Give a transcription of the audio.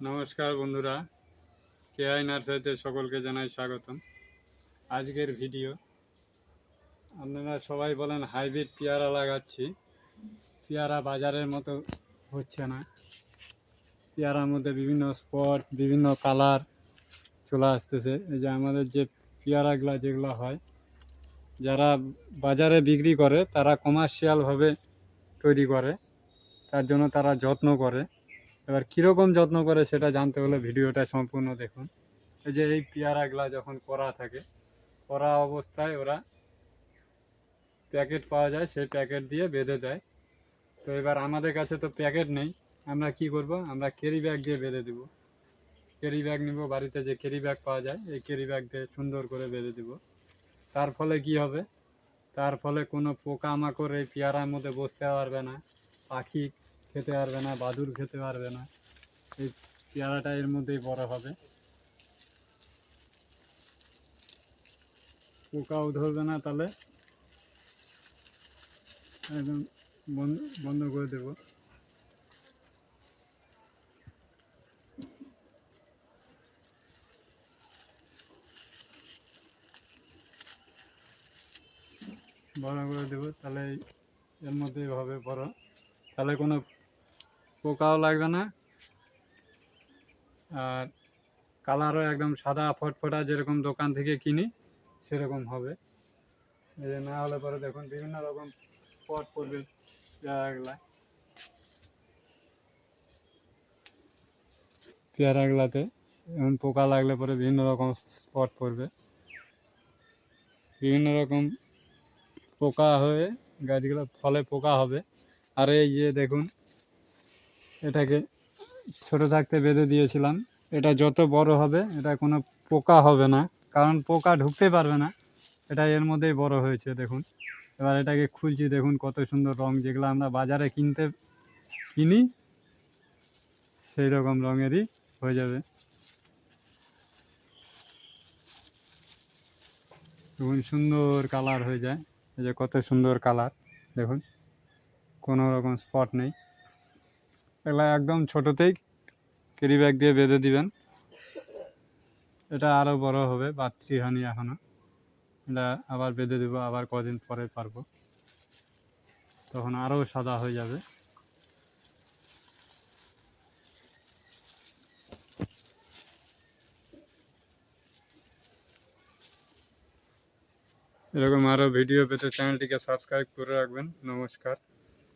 নমস্কার বন্ধুরা কেআই নার্সারিতে সকলকে জানাই স্বাগতম। আজকের ভিডিও, আপনারা সবাই বলেন হাইব্রিড পেয়ারা লাগাচ্ছি। পেয়ারা বাজারের মতো হচ্ছে না। পেয়ারার মধ্যে বিভিন্ন স্পট, বিভিন্ন কালার চলে আসতেছে। এই যে আমাদের যে পেয়ারাগুলো যেগুলো হয়, যারা বাজারে বিক্রি করে, তারা কমার্শিয়ালভাবে তৈরি করে। তার জন্য তারা যত্ন করে। এবার কীরকম যত্ন করে সেটা জানতে হলে ভিডিওটা সম্পূর্ণ দেখুন। এই যে এই পেয়ারাগুলা যখন করা থাকে, করা অবস্থায় ওরা প্যাকেট পাওয়া যায়, সেই প্যাকেট দিয়ে বেঁধে দেয়। তো এবার আমাদের কাছে তো প্যাকেট নেই, আমরা কি করব? আমরা ক্যারি ব্যাগ দিয়ে বেঁধে দেব। ক্যারি ব্যাগ নিব, বাড়িতে যে ক্যারি ব্যাগ পাওয়া যায়, এই ক্যারি ব্যাগ দিয়ে সুন্দর করে বেঁধে দেব। তার ফলে কি হবে? তার ফলে কোনো পোকামাকড় এই পেয়ারার মধ্যে বসতে পারবে না, পাখি খেতে পারবে না, বাদুর খেতে পারবে না। এই পেয়ারাটা এর মধ্যেই বড় হবে। পোকাও ধরবে না তাহলে। একদম বন্ধ বন্ধ করে দেব। বড় করে দেবো, তাহলে এর মধ্যেই হবে বড় তাহলে কোনো পোকাও লাগবে না। আর কালারও একদম সাদা ফটফটা যেরকম দোকান থেকে কিনি, সেরকম হবে। এই যে না হলে পরে দেখুন, বিভিন্ন রকম পট পড়বে পেয়ারাগুলা। পেয়ারাগুলাতে এমন পোকা লাগলে পরে বিভিন্ন রকম স্পট পড়বে। বিভিন্ন রকম পোকা হয়ে গাছগুলো ফলে পোকা হবে। আর এই যে দেখুন এটাকে ছোট থাকতে বেঁধে দিয়েছিলাম। এটা যত বড় হবে, এটা কোনো পোকা হবে না, কারণ পোকা ঢুকতে পারবে না। এটা এর মধ্যেই বড় হয়েছে, দেখুন। এবার এটাকে খুলছি, দেখুন কত সুন্দর রং, যেগুলো আমরা বাজারে কিনতে কিনি, সেই রকম রঙেরই হয়ে যাবে। দেখুন, সুন্দর কালার হয়ে যায়। এই যে কত সুন্দর কালার, দেখুন। কোনো রকম স্পট নেই। এগুলো একদম ছোটোতেই ক্যারি ব্যাগ দিয়ে বেঁধে দিবেন। এটা আরও বড় হবে, বাড়তি হয়নি এখনও এটা আবার বেঁধে দেবো, আবার কদিন পরে পারব। তখন আরও সাদা হয়ে যাবে। এরকম আরও ভিডিও পেতে চ্যানেলটিকে সাবস্ক্রাইব করে রাখবেন। নমস্কার।